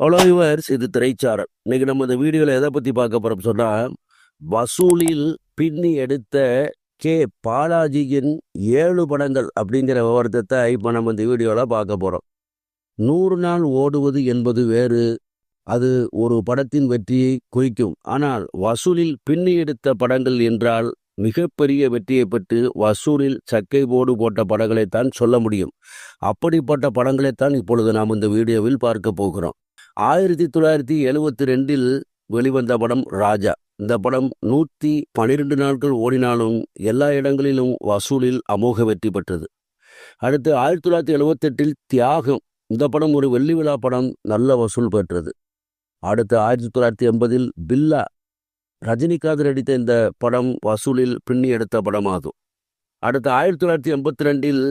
Hello yours இது திரைச்சாரல் இன்னைக்கு நம்ம இந்த வீடியோவில் எதை பற்றி பார்க்க போகிறோம் சொன்னால் வசூலில் பின்னி எடுத்த கே. பாலாஜியின் ஏழு படங்கள் அப்படிங்கிற விவரத்தை இப்போ நம்ம இந்த வீடியோவில் பார்க்க போகிறோம் நூறு நாள் ஓடுவது என்பது வேறு அது ஒரு படத்தின் வெற்றியை குறிக்கும். ஆனால் வசூலில் பின்னி எடுத்த படங்கள் என்றால் மிகப்பெரிய வெற்றியை பெற்று வசூலில் சக்கை போடு போட்ட படங்களைத்தான் சொல்ல முடியும். அப்படிப்பட்ட படங்களைத்தான் இப்பொழுது நாம் இந்த வீடியோவில் பார்க்க போகிறோம். ஆயிரத்தி தொள்ளாயிரத்தி எழுவத்தி ரெண்டில் வெளிவந்த படம் ராஜா. இந்த படம் நூற்றி பன்னிரெண்டு நாட்கள் ஓடினாலும் எல்லா இடங்களிலும் வசூலில் அமோக வெற்றி பெற்றது. அடுத்து ஆயிரத்தி தொள்ளாயிரத்தி எழுவத்தெட்டில் தியாகம். இந்த படம் ஒரு வெள்ளி விழா படம் நல்ல வசூல் பெற்றது. அடுத்து ஆயிரத்தி தொள்ளாயிரத்தி எண்பதில் பில்லா. ரஜினிகாந்த் நடித்த இந்த படம் வசூலில் பின்னி எடுத்த படமாகும். அடுத்து ஆயிரத்தி தொள்ளாயிரத்தி எண்பத்தி ரெண்டில்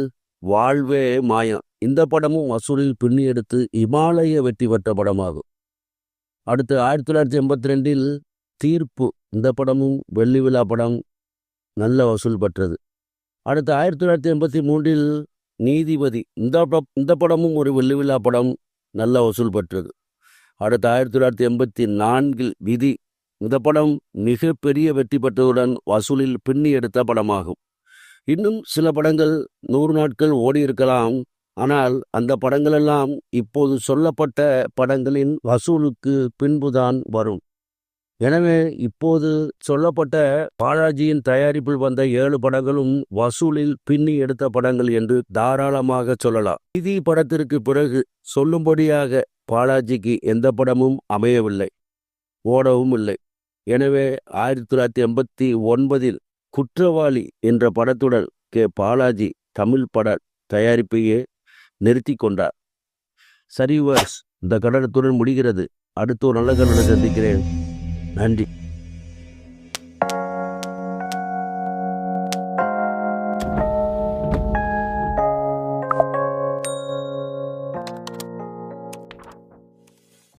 வாழ்வே மாயம் இந்த படமும் வசூலில் பின்னி எடுத்து இமாலய வெற்றி பெற்ற படமாகும். அடுத்து ஆயிரத்தி தொள்ளாயிரத்தி எண்பத்தி ரெண்டில் தீர்ப்பு. இந்த படமும் வெள்ளி விழா படம் நல்ல வசூல் பெற்றது. அடுத்து ஆயிரத்தி தொள்ளாயிரத்தி எண்பத்தி மூன்றில் நீதிபதி. இந்த படம் இந்த படமும் ஒரு வெள்ளி விழா படம் நல்ல வசூல் பெற்றது. அடுத்து ஆயிரத்தி தொள்ளாயிரத்தி எண்பத்தி நான்கில் விதி. இந்த படம் மிகப்பெரிய வெற்றி பெற்றதுடன் வசூலில் பின்னி எடுத்த படமாகும். இன்னும் சில படங்கள் நூறு நாட்கள் ஓடி இருக்கலாம் ஆனால் அந்த படங்களெல்லாம் இப்போது சொல்லப்பட்ட படங்களின் வசூலுக்கு பின்புதான் வரும். எனவே இப்போது சொல்லப்பட்ட பாலாஜியின் தயாரிப்பில் வந்த ஏழு படங்களும் வசூலில் பின்னி எடுத்த படங்கள் என்று தாராளமாக சொல்லலாம். விதி படத்திற்கு பிறகு சொல்லும்படியாக பாலாஜிக்கு எந்த படமும் அமையவில்லை ஓடவும் இல்லை. எனவே ஆயிரத்தி தொள்ளாயிரத்தி எண்பத்தி ஒன்பதில் குற்றவாளி என்ற படத்துடன் கே பாலாஜி தமிழ் பட தயாரிப்பையே நிறுத்தி கொண்டார். சரி வர்ஸ் இந்த கடனத்துடன் முடிகிறது. அடுத்த ஒரு நல்ல கடனை சந்திக்கிறேன். நன்றி.